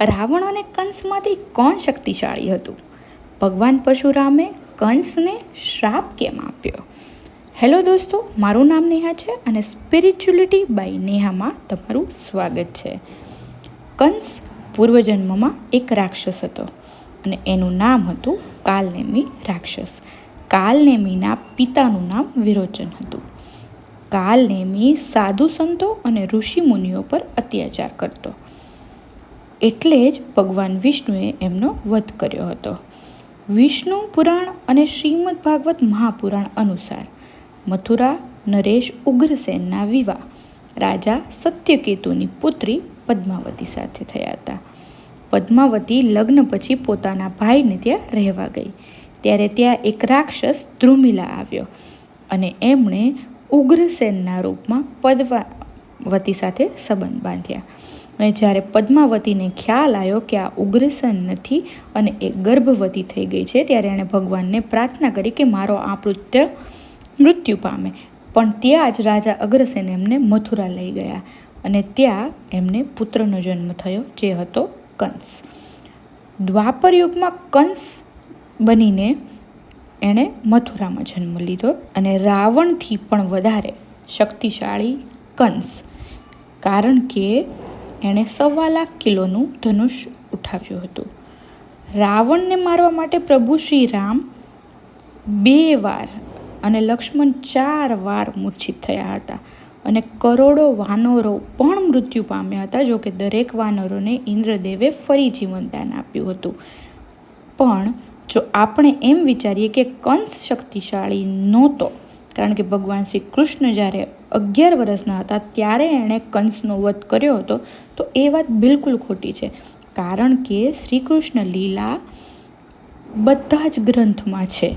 રાવણ અને કંસમાંથી કોણ શક્તિશાળી હતું? ભગવાન પરશુરામે કંસને શ્રાપ કેમ આપ્યો? હેલો દોસ્તો, મારું નામ નેહા છે અને સ્પિરિચ્યુલિટી બાય નેહામાં તમારું સ્વાગત છે. કંસ પૂર્વજન્મમાં એક રાક્ષસ હતો અને એનું નામ હતું કાલનેમી રાક્ષસ. કાલનેમીના પિતાનું નામ વિરોચન હતું. કાલનેમી સાધુ સંતો અને ઋષિ મુનિઓ પર અત્યાચાર કરતો. એટલે જ ભગવાન વિષ્ણુએ એમનો વધ કર્યો હતો. વિષ્ણુ પુરાણ અને શ્રીમદ ભાગવત મહાપુરાણ અનુસાર મથુરા, નરેશ ઉગ્રસેનના વિવાહ, રાજા સત્યકેતુની પુત્રી પદ્માવતી સાથે થયા હતા. પદ્માવતી લગ્ન પછી પોતાના ભાઈને ત્યાં રહેવા ગઈ. ત્યારે ત્યાં એક રાક્ષસ ધ્રુમિલા આવ્યો અને એમણે ઉગ્રસેનના રૂપમાં પદ્માવતી સાથે સંબંધ બાંધ્યા. અને જ્યારે પદ્માવતીને ખ્યાલ આવ્યો કે આ ઉગ્રસેન નથી અને એ ગર્ભવતી થઈ ગઈ છે, ત્યારે એણે ભગવાનને પ્રાર્થના કરી કે મારો આ મૃત્ય મૃત્યુ પામે. પણ ત્યાં જ રાજા અગ્રસેન એમને મથુરા લઈ ગયા અને ત્યાં એમને પુત્રનો જન્મ થયો, જે હતો કંસ. દ્વાપર યુગમાં કંસ બનીને એણે મથુરામાં જન્મ લીધો અને રાવણથી પણ વધારે શક્તિશાળી કંસ. કારણ કે એણે સવા લાખ કિલોનું ધનુષ ઉઠાવ્યું હતું. રાવણને મારવા માટે પ્રભુ શ્રી રામ બે વાર અને લક્ષ્મણ ચાર વાર મૂર્છિત થયા હતા અને કરોડો વાનરો પણ મૃત્યુ પામ્યા હતા, જો કે દરેક વાનરોને ઇન્દ્રદેવે ફરી જીવનદાન આપ્યું હતું. પણ જો આપણે એમ વિચારીએ કે કંસ શક્તિશાળી નહોતો કારણ કે ભગવાન શ્રી કૃષ્ણ જ્યારે અગિયાર વર્ષના હતા, ત્યારે એણે કંસનો વધ કર્યો હતો. તો એ વાત બિલકુલ ખોટી છે. કારણ કે શ્રી કૃષ્ણ લીલા બધા જ ગ્રંથમાં છે.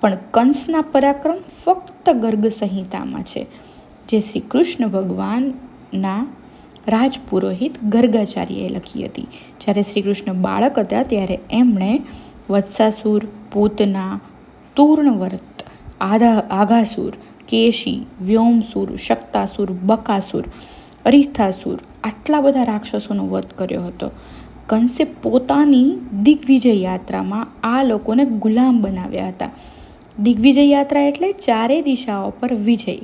પણ કંસના પરાક્રમ ફક્ત ગર્ગ સંહિતામાં છે, જે શ્રી કૃષ્ણ ભગવાનના રાજપુરોહિત ગર્ગાચાર્યએ લખી હતી. જ્યારે શ્રી કૃષ્ણ બાળક હતા, ત્યારે એમણે વત્સાસુર, પૂતના, તૂર્ણવર્ત આધા, આઘાસુર, કેશી, વ્યોમસુર, શક્તાસુર, બકાસુર, અરિસ્થાસુર આટલા બધા રાક્ષસોનો વધ કર્યો હતો. કંસે પોતાની દિગ્વિજય યાત્રામાં આ લોકોને ગુલામ બનાવ્યા હતા. દિગ્વિજય યાત્રા એટલે ચારે દિશાઓ પર વિજય.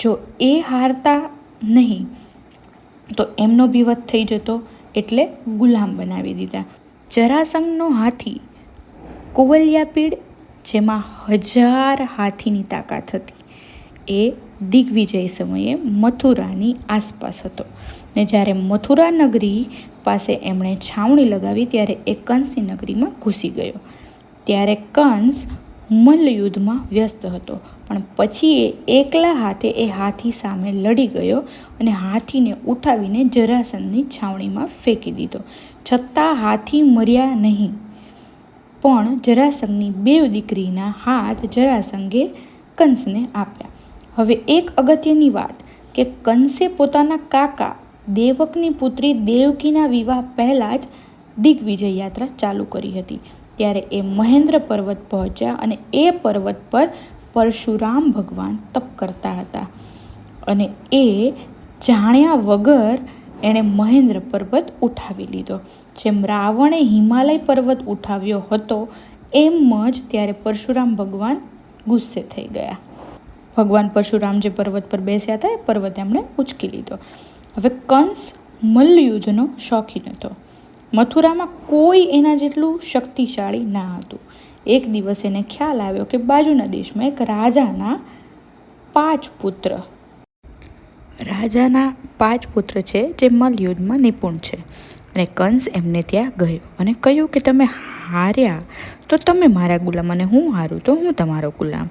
જો એ હારતા નહીં, તો એમનો બી વધ થઈ જતો એટલે ગુલામ બનાવી દીધા. જરાસંઘનો હાથી કુવલિયાપીડ જેમાં હજાર હાથીની તાકાત હતી. એ દિગ્વિજય સમયે મથુરાની આસપાસ હતો ને જ્યારે મથુરા નગરી પાસે એમણે છાવણી લગાવી ત્યારે એ કંસની નગરીમાં ઘૂસી ગયો. ત્યારે કંસ મલ્લયુદ્ધમાં વ્યસ્ત હતો, પણ પછી એ એકલા હાથે એ હાથી સામે લડી ગયો અને હાથીને ઉઠાવીને જરાસંધની છાવણીમાં ફેંકી દીધો. છતાં હાથી મર્યા નહીં. પણ જરાસંઘની બે દીકરીના હાથ જરાસંઘે કંસને આપ્યા. હવે એક અગત્યની વાત કે કંસે પોતાના કાકા દેવકની પુત્રી દેવકીના વિવાહ પહેલાં જ દિગ્વિજય યાત્રા ચાલુ કરી હતી. ત્યારે એ મહેન્દ્ર પર્વત પહોંચ્યા અને એ પર્વત પર પરશુરામ ભગવાન તપ કરતા હતા. અને એ જાણ્યા વગર એણે મહેન્દ્ર પર્વત ઉઠાવી લીધો. જેમ રાવણે હિમાલય પર્વત ઉઠાવ્યો હતો, એમ જ ત્યારે પરશુરામ ભગવાન ગુસ્સે થઈ ગયા. ભગવાન પરશુરામ જે પર્વત પર બેસ્યા હતા, એ પર્વત એમણે ઉચકી લીધો. હવે કંસ મલ્લયુદ્ધનો શોખીન હતો. મથુરામાં કોઈ એના જેટલું શક્તિશાળી ના હતું. એક દિવસ એને ખ્યાલ આવ્યો કે બાજુના દેશમાં એક રાજાના પાંચ પુત્ર રાજાના પાંચ પુત્ર છે જે મલયુદ્ધમાં નિપુણ છે. અને કંસ એમને ત્યાં ગયો અને કહ્યું કે તમે હાર્યા, તો તમે મારા ગુલામ અને હું હારું, તો હું તમારો ગુલામ.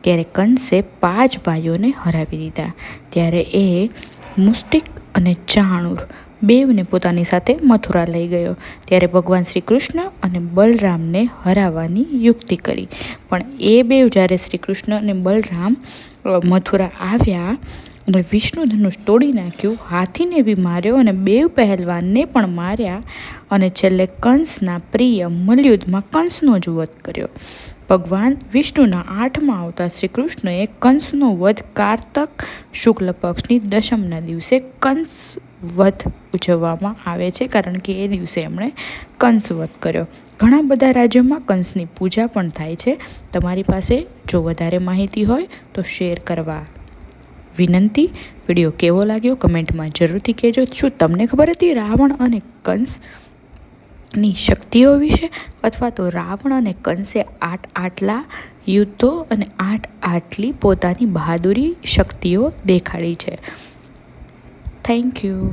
ત્યારે કંસે પાંચ ભાઈઓને હરાવી દીધા. ત્યારે એ મુસ્ટિક અને ચાણુર બેવને પોતાની સાથે મથુરા લઈ ગયો. ત્યારે ભગવાન શ્રી કૃષ્ણ અને બલરામને હરાવવાની યુક્તિ કરી. પણ એ બેવ જ્યારે શ્રી કૃષ્ણ અને બલરામ મથુરા આવ્યા અને વિષ્ણુ ધનુષ તોડી નાખ્યું, હાથીને બી માર્યો અને બેવ પહેલવાનને પણ માર્યા અને છેલ્લે કંસના પ્રિય મલયુદ્ધમાં કંસનો જ વધ કર્યો. ભગવાન વિષ્ણુના આઠમાં આવતા શ્રી કૃષ્ણએ કંસનો વધ કારતક શુક્લ પક્ષની દશમના દિવસે કંસ વધ ઉજવવામાં આવે છે, કારણ કે એ દિવસે એમણે કંસ વધ કર્યો. ઘણા બધા રાજ્યોમાં કંસની પૂજા પણ થાય છે. તમારી પાસે જો વધારે માહિતી હોય તો શેર કરવા વિનંતી. વીડિયો કેવો લાગ્યો કમેન્ટમાં જરૂરથી કહેજો. શું તમને ખબર હતી રાવણ અને કંસની શક્તિઓ વિશે? અથવા તો રાવણ અને કંસે આઠ આટલા યુદ્ધો અને આઠ આટલી પોતાની બહાદુરી શક્તિઓ દેખાડી છે. Thank you